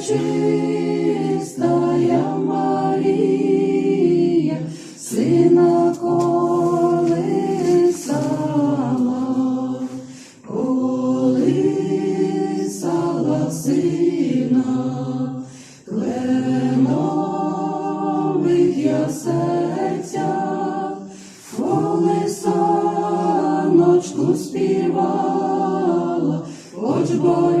пречистая Марія, сина колисала, колисала сина, кленових ясецях, колесаночку співала, хоч боліло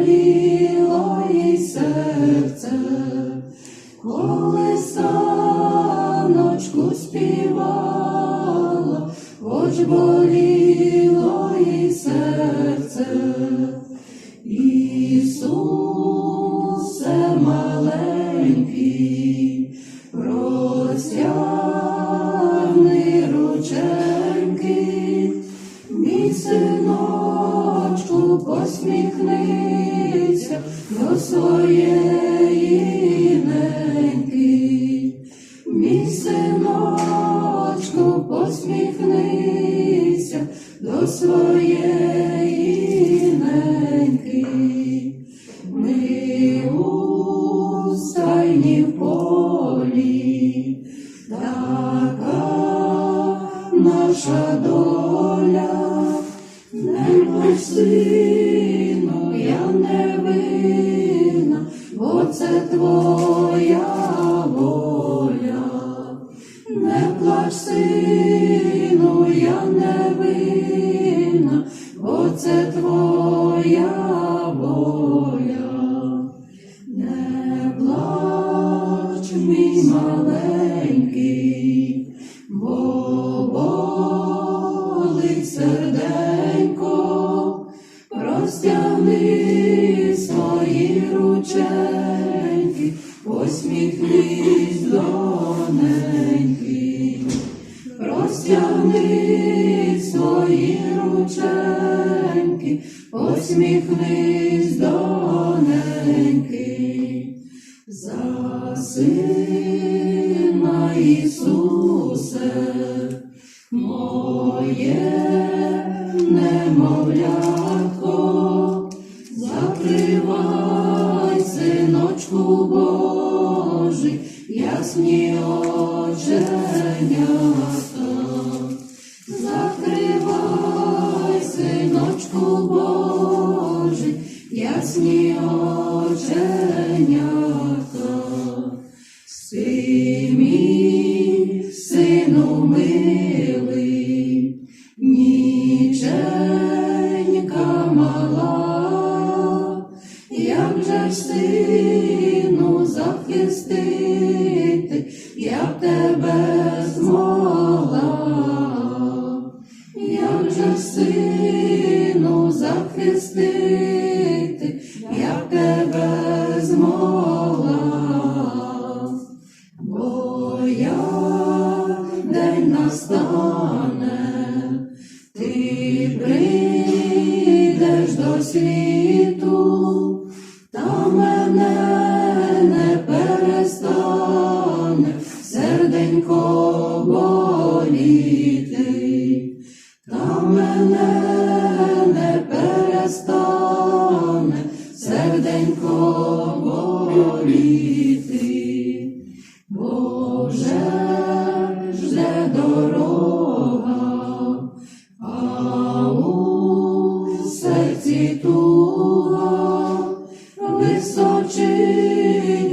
боліло їй серце. Ісусе маленький, простягни рученьки, мій синочку посміхнися до своєї до. Ми у в полі, така наша доля, не сину, я не винна, бо твоя мій маленький, серденько, простягни свої рученьки, посміхнись доненьки, простягни свої рученьки, посміхнись доненьки, за моє немовлятко, закривай, синочку Божий, ясні оченята. Закривай, синочку Божий, ясні оченята. Мала, як же сину захистити, я тебе змогла, як же сину захистити, я б тебе змогла. Бо я день настане, серденько боліти. Боже, жде дорога, а у серці туга, височить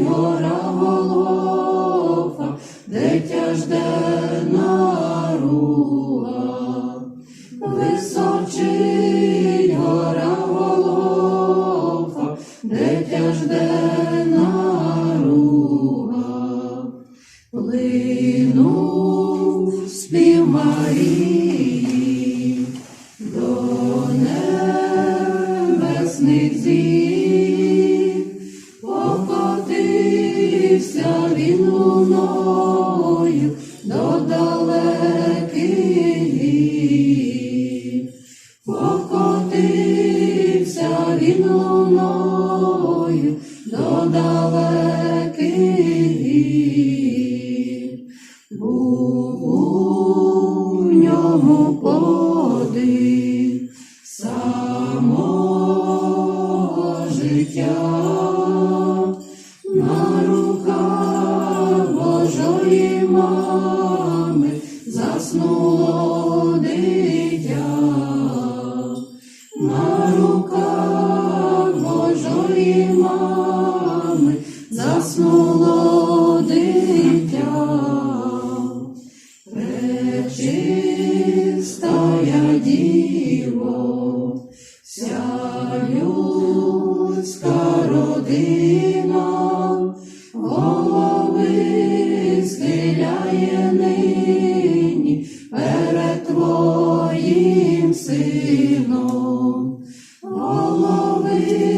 гора Голгофа, де тяждена Марії до небесних зір, покотився до далеких гір. Покотився він луною до далеких holy. You.